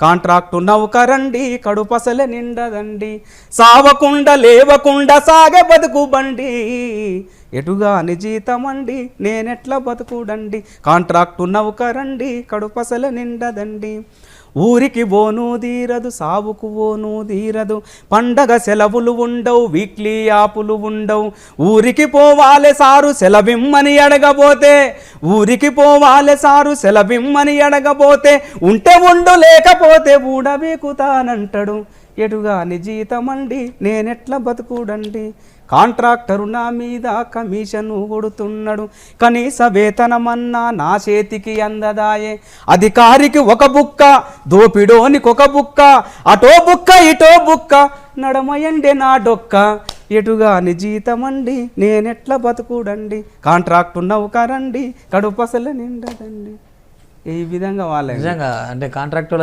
Contract నౌకరండి కడుపసల నిండదండి. సావకుండా లేవకుండా సాగే బతుకు బండి. ఎటుగాని జీతమండి నేనెట్లా బతుకుడండి? కాంట్రాక్టు నౌకరండి కడుపసల నిండదండి. ఊరికి ఓను తీరదు సావుకు ఓను తీరదు. పండగ సెలవులు ఉండవు వీక్లీ యాపులు ఉండవు. ఊరికి పోవాలే సారు సెలవిమ్మని అడగబోతే ఊరికి పోవాలే సారు సెలవిమ్మని అడగబోతే ఉంటే ఉండు లేకపోతే ఊడబీకుతానంటాడు ఎటుగాని జీతమండి నేనెట్లా బతుకుడండి? కాంట్రాక్టరు నా మీద కమిషను కొడుతున్నాడు. కనీస వేతనమన్నా నా చేతికి అందదాయే. అధికారికి ఒక బుక్క దోపిడోనికి ఒక బుక్క అటో బుక్క ఇటో బుక్క నడమయండి నా డొక్క. ఎటుగా నిజీతమండి? నేనెట్లా బతుకుడండి? కాంట్రాక్టు కరండి కడుపసల నిండదండి. ఈ విధంగా వాళ్ళ. నిజంగా అంటే కాంట్రాక్ట్